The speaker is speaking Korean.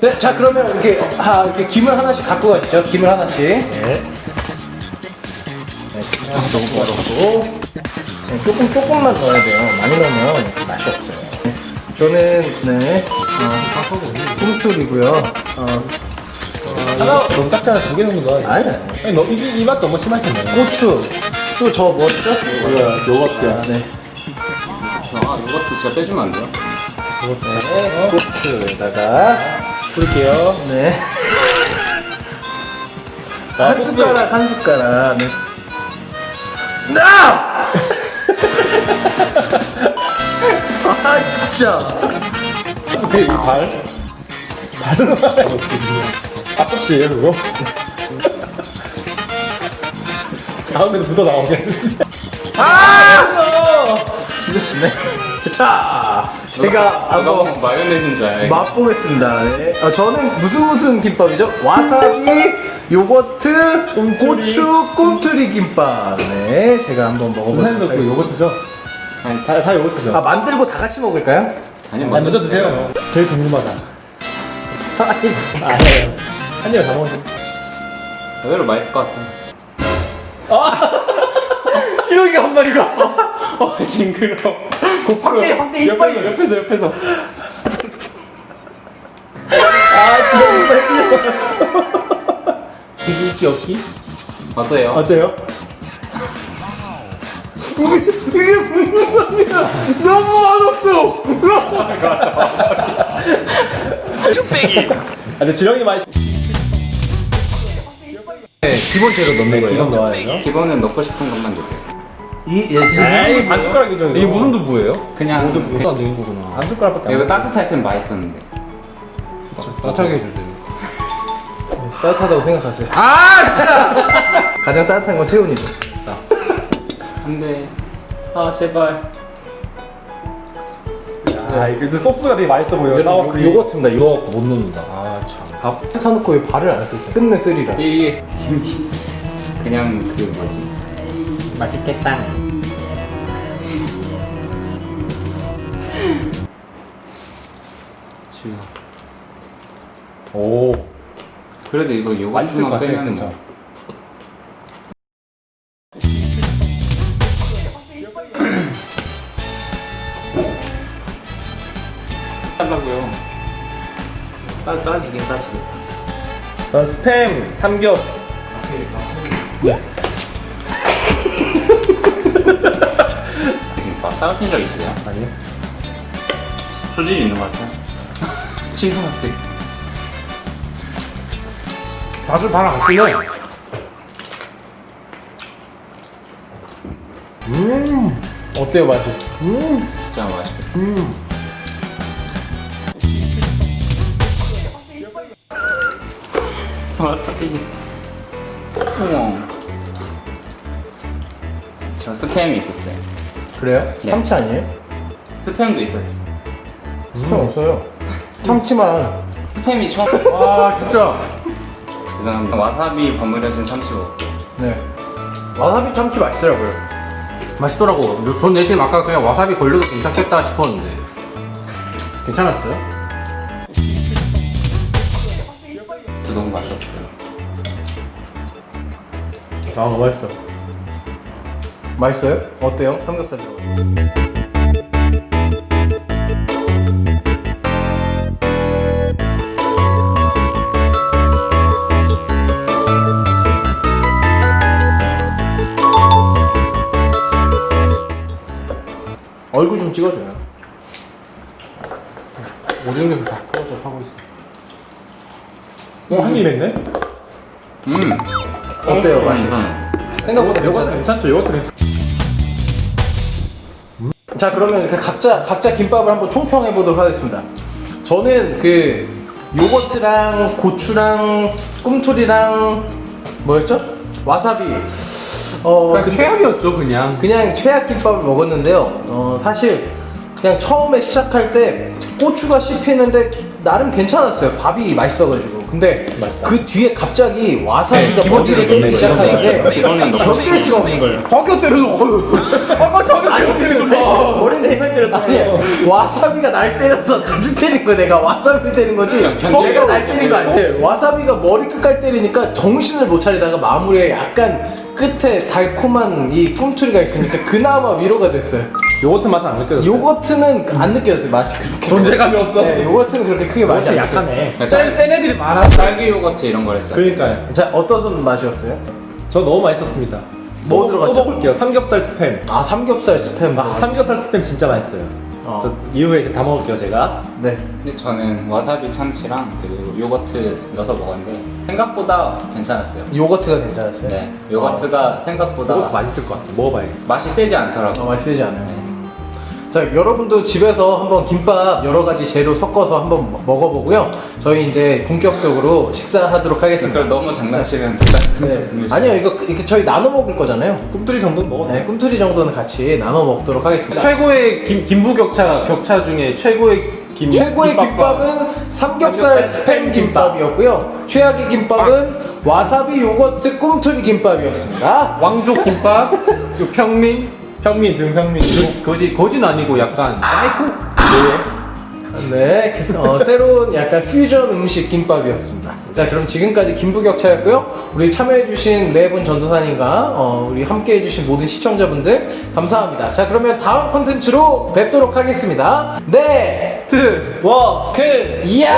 네, 자 그러면 이렇게 아, 이렇게 김을 하나씩 갖고 가시죠. 김을 하나씩. 네. 네. 그냥 넣고 네, 조금 조금만 넣어야 돼요. 많이 넣으면 맛이 없어요. 네. 저는 네 어, 꿈틀이고요. 어, 하나 너무 작잖아. 두 개 정도 넣어야 아니 아니, 너, 이, 이맛 너무 심할 텐데. 고추 또 저 뭐였죠? 요거트야. 네. 아 이것도 진짜 빼주면 안 돼요? 네, 고추에다가 뿌릴게요. 네. 자, 한 숟가락 한 숟가락. 네. 나! 아 진짜. 이 발. 발로 아깝시에요 그거? 다음에도 묻어 나오겠네. 아! 네. 자, 제가 아까 한번 마요네즈인 줄 알고 맛보겠습니다. 네. 어, 저는 무슨 무슨 김밥이죠? 와사비, 요거트. 고추, 꿈틀이 김밥. 네, 제가 한번 먹어보도록 선생님도 그 하겠습니다. 요거트죠? 아니, 다, 다 요거트죠? 아 만들고 다 같이 먹을까요? 아니 아, 먼저 드세요. 제일 궁금하다. 아니, 아니에요. 한 입에 다 먹었는데. 의외로 맛있을 것 같아 시렁이가 한 마리가. 어 징그러 그 확대 확대 이빨이. 옆에서 옆에서 아, 지금 기기 있기 없기? 어때요? 어때요? 이게 무슨 소리야? 너무 맛없어. 아, 근데 지렁이 맛이 네, 기본 재료 넣는 거예요. 이건 넣어야죠. 기본은 넣고 싶은 것만 넣으세요 이 예지. 에이, 반 숟가락이죠. 이게 무슨 두부예요? 그냥 모두 그- 모두 안 되는 거구나. 반 숟가락밖에 안 이거 돼. 따뜻할 땐 맛있었는데 따뜻하게 해주세요. 따뜻하다고 생각하세요. 아! 가장 따뜻한 건 채훈이죠. 안돼 아 제발 아, 이거 소스가 되게 맛있어 보여요. 여러분, 사워크림. 요- 요거트입니다. 이거 못 넣는다. 아 참. 밥 사놓고 왜 발을 안 쓰세요? 끝내 쓰리라. 이게 그냥 그 뭐지 맛있겠다. 주요 오. 그래도 이거 맛있을 것 요거트만 같아요. 빼면 그쵸? 뭐 하려고요 싸 싸지긴 싸지겠다 전 스팸, 삼겹. 김밥 싸우신 적 있어요? 아니요. 소질이 있는 것 같아요 같아 밥을 발안 쓰네. 음. 어때요 맛이? 음. 진짜 맛있겠다 음. 와사 스팸이 있었어요 그래요? 네. 참치 아니에요? 스팸도 있었어요 참치 없어요. 참치만. 스팸이 처음 와 진짜. 죄송합니다 와사비 버무려진 참치 먹 네. 와사비 참치 맛있더라고요. 맛있더라고. 전 내심 아까 그냥 와사비 걸려도 괜찮겠다 싶었는데 괜찮았어요? 너무 맛이 없어요 아, 너무 맛있어. 맛있어요? 어때요? 삼겹살 저. 얼굴 좀 찍어줘요. 오징어 다 풀어줘 하고 있어. 어, 한입 했네? 음 어때요 맛이? 음. 생각보다 요거트? 괜찮죠? 요거트 괜찮죠? 자 그러면 그 각자 각자 김밥을 한번 총평해 보도록 하겠습니다. 저는 그 요거트랑 고추랑 꿈틀이랑 뭐였죠? 와사비. 어 그냥 근데 최악이었죠 그냥. 그냥 최악 김밥을 먹었는데요. 어 사실 그냥 처음에 시작할 때 고추가 씹히는데 나름 괜찮았어요. 밥이 맛있어가지고. 근데 그 뒤에 갑자기 와사비가 머리를 때리기 시작하는데 넣고 견딜 수가 없는 거예요. 저기 때려도 아까 저기 때리는 거 머리 스팸 때렸잖아. 아니 와사비가 날 때려서 같이 때린 거야 내가. 와사비 때린 거지. 내가 날 때린 거 아니야. 와사비가 머리 끝까지 때리니까 정신을 못 차리다가 마무리에 약간 끝에 달콤한 이 꿈틀이가 있으니까 그나마 위로가 됐어요 요거트 맛은 안 느껴졌어요. 요거트는 안 느껴졌어요 맛이 그렇게 존재감이 없었어. 네, 요거트는 그렇게 크게 맛이 안 약하네. 센, 센 애들이 많아. 딸기 요거트 이런 걸 했어요. 그러니까요. 자 어떤 맛이었어요? 저 너무 맛있었습니다. 뭐 또- 들어갔죠? 또 먹을게요. 삼겹살 스팸. 아 삼겹살 스팸 아, 삼겹살 스팸 진짜 맛있어요. 어. 저 이후에 다 먹을게요, 제가. 네 근데 저는 와사비 참치랑 그리고 요거트 넣어서 먹었는데 생각보다 괜찮았어요. 요거트가 괜찮았어요? 네, 요거트가 생각보다 요거트 맛있을 것 같아. 먹어봐야겠어. 맛이 세지 않더라고요. 어, 맛이 세지 않아요. 자, 여러분도 집에서 한번 김밥 여러 가지 재료 섞어서 한번 먹- 먹어보고요. 저희 이제 본격적으로 식사하도록 하겠습니다. 그걸 너무 장난치면 진짜 네. 아니요, 이거 이렇게 저희 나눠 먹을 거잖아요. 꿈틀이 정도는 먹어도 네, 꿈틀이 정도는 같이 나눠 먹도록 하겠습니다. 최고의 김, 김부 격차, 격차 중에 최고의 김, 최고의 김밥과 김밥은 삼겹살 스팸 김밥이었고요. 최악의 김밥은 와사비 요거트 꿈틀이 김밥이었습니다. 왕족 김밥, 그 평민, 평민, 등평민. 거지, 거지는 아니고 약간 사이코? 네, 그, 어, 새로운 약간 퓨전 음식 김밥이었습니다. 자, 그럼 지금까지 김부격차였고요. 우리 참여해주신 네 분 전도사님과 어, 우리 함께해주신 모든 시청자분들 감사합니다. 자, 그러면 다음 콘텐츠로 뵙도록 하겠습니다. 네, 트! 와! 그, 이야!